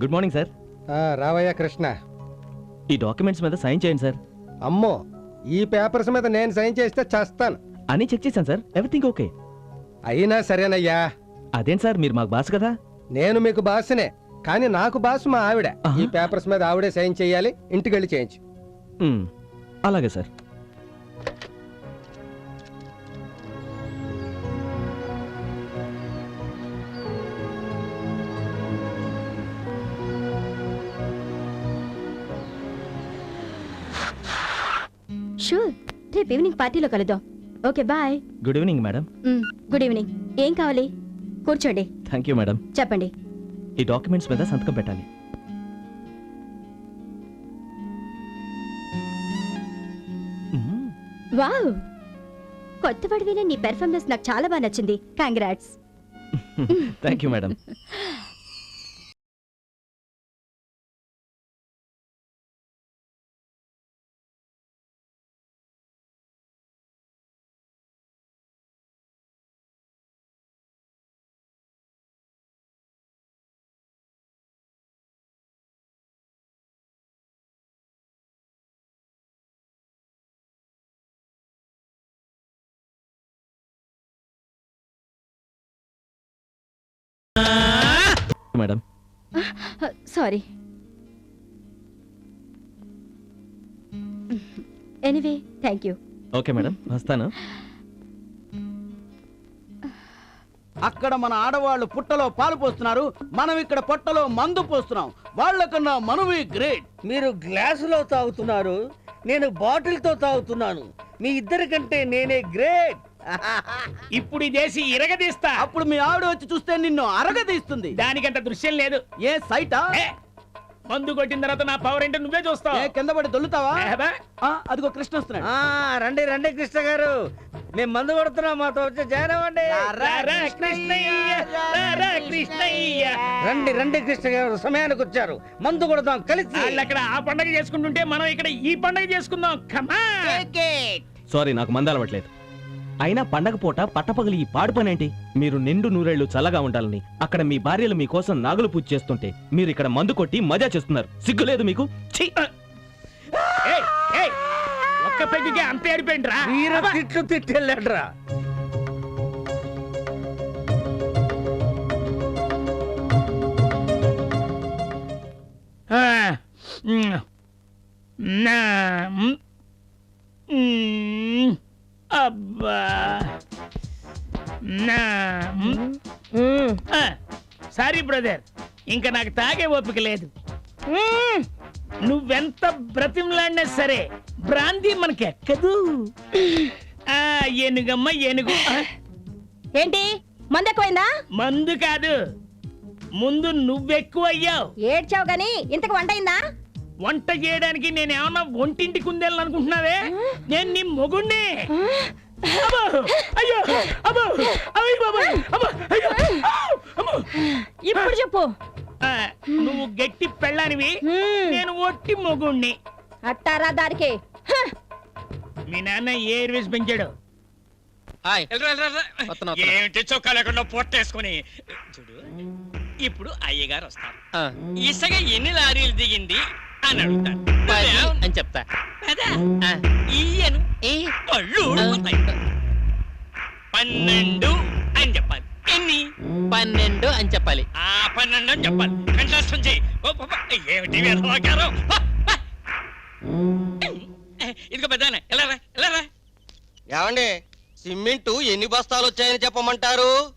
Good morning sir రావయ్యా కృష్ణ. ఈ documents మీద సైన్ చేయండి సార్ అమ్మో ఈ పేపర్స్ మీద నేను సైన్ చేస్తే చేస్తాను. అని చెక్ చేశాను సార్ ఎవ్రీథింగ్ ఓకే అయినా సరేనయ్యా. అదేం సార్ మీరు మాకు బాస్ కదా? నేను మీకు బాసునే కానీ నాకు బాసు మా ఆవిడ. ఈ పేపర్స్ మీద ఆవిడే సైన్ చేయాలి ఇంటికి వెళ్ళి చేయించు అలాగే సార్ పార్టీలో కలుద్దాం. Okay bye. Good evening madam good evening ఏం కావాలి? కూర్చోండి. థ్యాంక్ యూ మేడం చెప్పండి. ఈ డాక్యుమెంట్స్ మీద సంతకం పెట్టాలి. వావ్! కొత్త పడివిన నీ పెర్ఫార్మెన్స్ నాకు చాలా బాగా నచ్చింది. Congrats thank you madam madam. Sorry. Anyway thank you. Okay madam వస్తాను. అక్కడ మన ఆడవాళ్ళు పుట్టలో పాలు పోస్తున్నారు మనం ఇక్కడ పొట్టలో మందు పోస్తున్నాం. వాళ్ళకన్నా మనమే గ్రేట్. మీరు గ్లాసులో తాగుతున్నారు నేను బాటిల్తో తాగుతున్నాను. మీ ఇద్దరి కంటే నేనే గ్రేట్. ఇప్పుడు ఈ దేశీ ఇరగదీస్తా. అప్పుడు మీ ఆవిడ వచ్చి చూస్తే నిన్ను అరగదీస్తుంది. దానికంత దృశ్యం లేదు. ఏ సైటా? ఏ, మందు కొట్టిన తర్వాత నా పవర్ ఏంటో నువ్వే చూస్తావు. ఏ కింద పడి దొల్లుతావా? ఆ, అదిగో కృష్ణ వస్తున్నాడు. ఆ రండి రండి కృష్ణ గారు. మేము మందు కొడుతున్నాం మాతో వచ్చి జాయిన్ అవ్వండి రా, రా, కృష్ణయ్య, రా, రా, కృష్ణయ్య. రండి రండి కృష్ణ గారు సమయానికి వచ్చారు. మందు కొడదాం కలిసి. వాళ్ళు అక్కడ ఆ పండగ చేసుకుంటుంటే మనం ఇక్కడ ఈ పండగ చేసుకుందాం. కమా సారీ నాకు మంద అలవట్లేదు. అయినా పండగ పూట పట్టపగలి ఈ పాడు పనేంటి? మీరు నిండు నూరేళ్ళు చల్లగా ఉండాలని అక్కడ మీ భార్యలు మీకోసం నాగులు పూజ చేస్తుంటే మీరు ఇక్కడ మందు కొట్టి మజా చేస్తున్నారు. సిగ్గులేదు మీకు? ఛీ! ఏయ్, ఏయ్, ఒక్క పెగ్గుకే అంత ఏడిపోయిండ్రా. వీర తిట్లు తిట్టెళ్ళాడ్రా. ఆ, మ్, నా, మ్, మ్, అబ్బా. నా, మ్, ఆ, సారీ బ్రదర్ ఇంకా నాకు తాగే ఓపిక లేదు. నువ్వెంత బ్రతిమలాడినా సరే భ్రాంతి మనకి ఎక్కదు ఆ, ఏనుగమ్మ ఏనుగు. ఆ, ఏంటి? మందు ఎక్కువైందా మందు కాదు ముందు నువ్వెక్కువ అయ్యావు ఏడ్చావు గాని ఇంతకు వంట అయిందా? వంట చేయడానికి నేను ఏమన్నా ఒంటింటి కుందేళ్ళు అనుకుంటున్నావే? నేను నీ మొగుణ్ణి. అబ్బో! అయ్యో! అబ్బో! అయ్యో బాబోయ్! అబ్బో! అయ్యో! అమ్మో! ఇప్పుడు చెప్పు. ఆ, నువ్వు గట్టి పెళ్ళానివి. హ్మ్. నేను ఒట్టి మొగుణ్ణి. అట్టారా దారికి? హ! మీ నాన్న ఏ ఎయిర్వేస్ పెంచాడు? ఏమిటి చొక్కా లేకుండా పొట్టేసుకుని? చూడు ఇప్పుడు అయ్యగారు వస్తారు. ఇసుక ఎన్ని లారీలు దిగింది? అని అడుగుతాడు నువ్వేం- అని చెప్తా. పద. ఈయను పళ్ళు ఊడిపోతాయి. పన్నెండు అని చెప్పాలి. ఎన్ని? పన్నెండు అని చెప్పాలి. ఆ పన్నెండు అని చెప్పాలి. కంఠస్థం చెయ్యి ఓ పాప, ఏమిటి వేదవాకారం? ఇదిగో పెద్దాయన ఎలా రా ఎలా రా? ఏమండి సిమెంటు ఎన్ని బస్తాలు వచ్చాయని చెప్పమంటారు?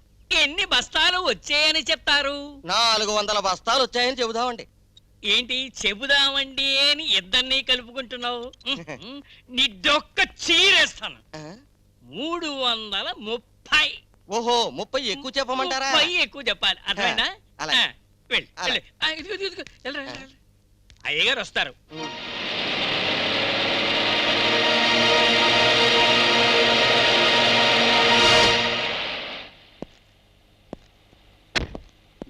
ఎన్ని బస్తాలు వచ్చాయని చెప్తారు? నాలుగు వందల బస్తాలు వచ్చాయని చెబుదామండి. ఏంటి చెబుదామండి అని ఇద్దరిని కలుపుకుంటున్నావు ఉహుం. నీ డొక్క చీరేస్తాను? మూడు వందల ముప్పై ఓహో ముప్పై ఎక్కువ చెప్పమంటారా ముప్పై ఎక్కువ చెప్పాలి. ఆ, వెళ్ళు, అలాగే. వెళ్ళు.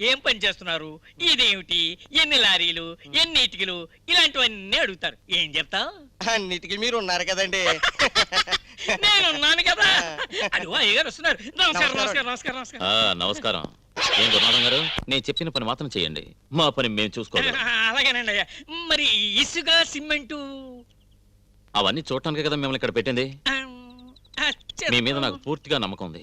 ఏం పని చేస్తున్నారు? ఇదేమిటి? ఎన్ని లారీలు? ఎన్ని ఇటుకలు? ఇలాంటివన్నీ అడుగుతారు. ఏం చెప్తావు? అన్నిటికీ మీరు ఉన్నారు కదండి. నేనున్నాను కదా. అదిగో అయ్యగారు వస్తున్నారు. నమస్కారం నమస్కారం. నమస్కారం నమస్కారం నమస్కారం. ఏం గురునాథం గారు? నేను చెప్పిన పని మాత్రం చేయండి. మా పని మేము చూసుకోవాలి. అలాగేనండి అయ్యా. మరి ఇసుక సిమెంటు? అవన్నీ చూడటానికి కదా మిమ్మల్ని ఇక్కడ పెట్టింది. ఆ, మీ మీద. నాకు పూర్తిగా నమ్మకం ఉంది.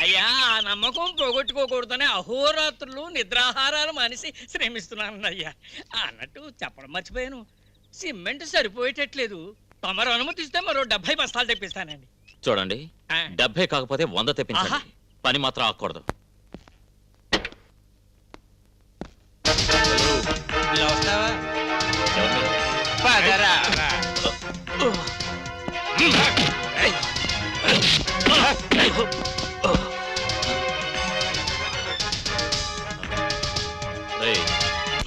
అయ్యా ఆ నమ్మకం పోగొట్టుకోకూడదనే అహోరాత్రులు నిద్రాహారాలు మానేసి శ్రమిస్తున్నాను అయ్యా. అన్నట్టు చెప్పడం మర్చిపోయాను. సిమెంట్ సరిపోయేటట్లేదు. తమరు అనుమతిస్తే మరో డెబ్బై బస్తాలు తెప్పిస్తానండి. చూడండి డెబ్బై కాకపోతే వంద తెప్పించండి. పని మాత్రం ఆకూడదు ఇలా వస్తావా?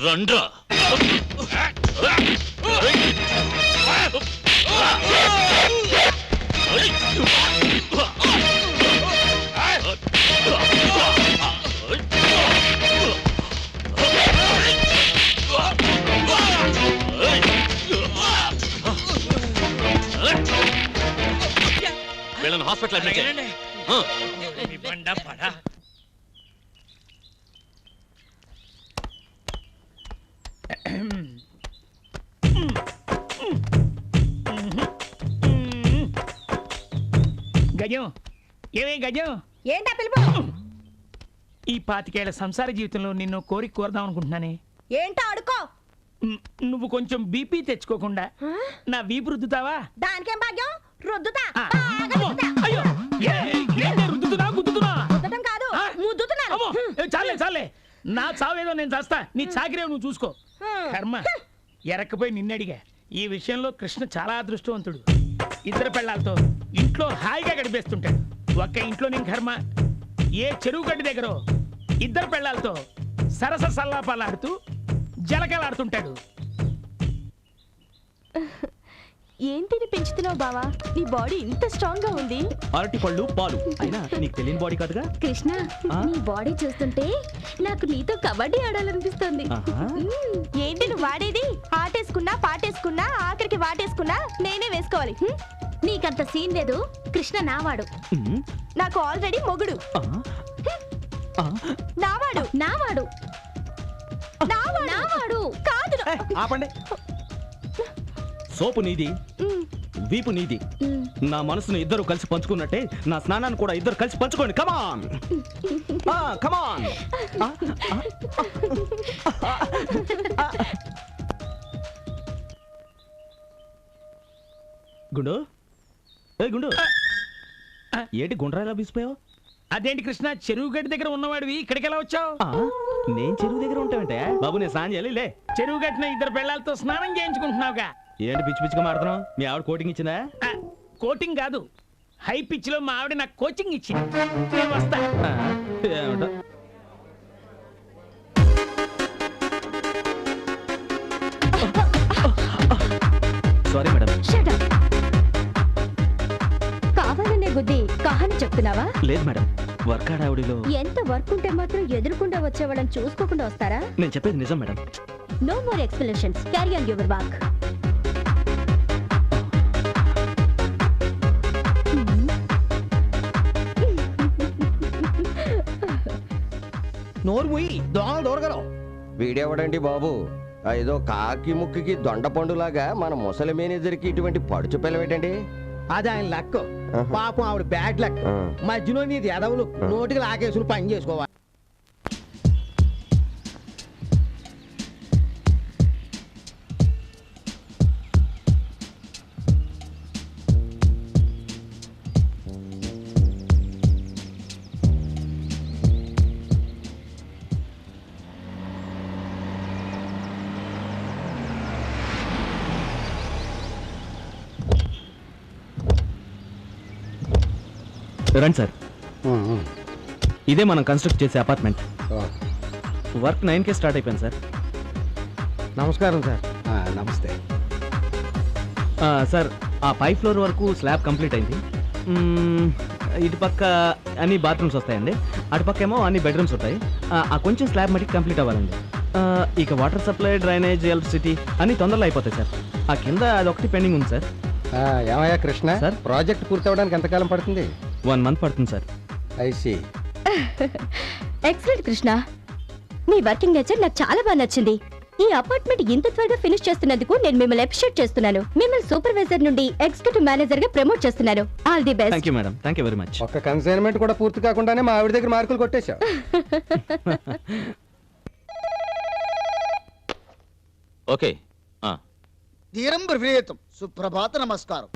రండ్రా. వీళ్ళని హాస్పిటల్ అడ్మిట్ చేయండి గజం ఏమే గజం? ఏంటా పిలుపు? ఈ పాతికేళ్ళ సంసార జీవితంలో నిన్ను కోరి కోరదాం అనుకుంటున్నానే. ఏంటో అడుకో నువ్వు కొంచెం బీపీ తెచ్చుకోకుండా నా వీపు రుద్దుతావా? దానికేం భాగ్యం? రుద్దుతా. ఆ. బాగా రుద్దుతా. నా చావేదో నేను చేస్తా. నీ చాకిరేవు నువ్వు చూసుకో. కర్మ. ఎరక్కపోయి నిన్నడిగా ఈ విషయంలో కృష్ణ చాలా అదృష్టవంతుడు. ఇద్దరు పెళ్ళాలతో ఇంట్లో హాయిగా గడిపేస్తుంటాడు. ఒక్క ఇంట్లో నేను కర్మ. ఏ చెరువు గడ్డి దగ్గర ఇద్దరు పెళ్ళాలతో సరస సల్లాపాలాడుతూ జలకలాడుతుంటాడు ఏం తిని పెంచుతున్నావు బావా? నీ బాడీ ఇంత స్ట్రాంగ్గా ఉంది. అరటి పళ్ళు పాలు. అయినా నీకు తెలియని బాడీ కాదుగా? కృష్ణ? నీ బాడీ చూస్తుంటే నాకు నీతో కబడ్డీ ఆడాలనిపిస్తుంది. ఏంటి నువ్వు వాడేది ఆటేసుకున్నా పాటేసుకున్నా ఆఖరికి వాటేసుకున్నా నేనే వేసుకోవాలి? నీకంత సీన్ లేదు. కృష్ణ నావాడు. నాకు ఆల్రెడీ మొగుడు. నావాడు. నావాడు. నావాడు. నావాడు. కాదు. ఆపండి. సోపు నీది. వీపు నీది. నా మనసును ఇద్దరు కలిసి పంచుకున్నట్టే నా స్నానాన్ని కూడా ఇద్దరు కలిసి పంచుకోండి. కమాన్ కమాన్ గుండు. ఏ గుండు. ఏంటి గుండ్రాయిలా బీసిపోయావు అదేంటి కృష్ణ చెరువు గడ్డి దగ్గర ఉన్నవాడివి ఇక్కడికి ఎలా వచ్చావు? నేను చెరువు దగ్గర ఉంటావంటే? బాబు నేను స్నానం చేయాలి లే. చెరువు గట్టిన ఇద్దరు పెళ్ళాలతో స్నానం చేయించుకుంటున్నావుగా. ఏంటి పిచ్చి పిచ్చిగా మాడుతున్నావు మీ ఆవిడ కోటింగ్ ఇచ్చిందా? ఆ, కోటింగ్ కాదు. హై పిచ్లో మా ఆవిడ నాకు కోచింగ్ ఇచ్చింది. నేను వస్తా. ఆ, ఏమిటో సారీ మేడం Shut up. కావాలనే బుద్ధి కహాని చెప్తున్నావా? లేదు మేడం వర్క్ ఆడావిడిలో ఎంత వర్క్ ఉంటే మాత్రం ఎదురుకుండా వచ్చేవాళ్ళని చూసుకోకుండా వస్తారా? నేను చెప్పేది నిజం madam no more explanations carry on your work నోరు ముయ్యి దోమలు దూరగలవు వీడెవడండి బాబు? ఏదో కాకి ముక్కికి దొండ పండులాగా మన ముసలి మేనేజర్కి ఇటువంటి పడుచు పిల్లవేటండి అది ఆయన లక్ పాపం ఆవిడ బ్యాడ్ లక్. మధ్యలో నీది ఎదవులు. నోటికి లాకేసులు పని చేసుకోవాలి. రండి సార్. ఇదే మనం కన్స్ట్రక్ట్ చేసే అపార్ట్మెంట్ వర్క్ నైన్ కే స్టార్ట్ అయిపోయింది సార్. నమస్కారం సార్. నమస్తే. ఆ, సార్ ఆ పై ఫ్లోర్ వరకు స్లాబ్ కంప్లీట్ అయింది. మ్మ్, ఇటు పక్క అన్ని బాత్రూమ్స్ వస్తాయండి. అటుపక్క ఏమో అన్ని బెడ్రూమ్స్ ఉంటాయి. ఆ, ఆ కొంచెం స్లాబ్ మటుకు కంప్లీట్ అవ్వాలండి. ఆ, ఇక వాటర్ సప్లై డ్రైనేజ్ ఎలక్ట్రిసిటీ అన్ని తొందరలో అయిపోతాయి సార్. ఆ కింద అదొకటి పెండింగ్ ఉంది సార్. ఏమయ్యా కృష్ణ? సార్? ప్రాజెక్ట్ పూర్తవడానికి ఎంతకాలం పడుతుంది? వన్ మంత్ పడుతుంది sir. I see excellent Krishna. Me working nature నాకు చాలా బాగా నచ్చింది. ఈ అపార్ట్మెంట్ ఇంత త్వరగా ఫినిష్ చేస్తున్నందుకు నేను మిమ్మల్ని అప్రిషియేట్ చేస్తున్నాను. మిమ్మల్ని సూపర్వైజర్ నుండి ఎగ్జిక్యూటివ్ మేనేజర్గా ప్రమోట్ చేస్తున్నాను. All the best. Thank you madam thank you very much ఒక్క కన్సైన్మెంట్ కూడా పూర్తి కాకుండానే మా ఆవిడ దగ్గర మార్కులు కొట్టేశావు. ఓకే ఆ. ధీరం బ్రవీతం సుప్రభాత నమస్కారం.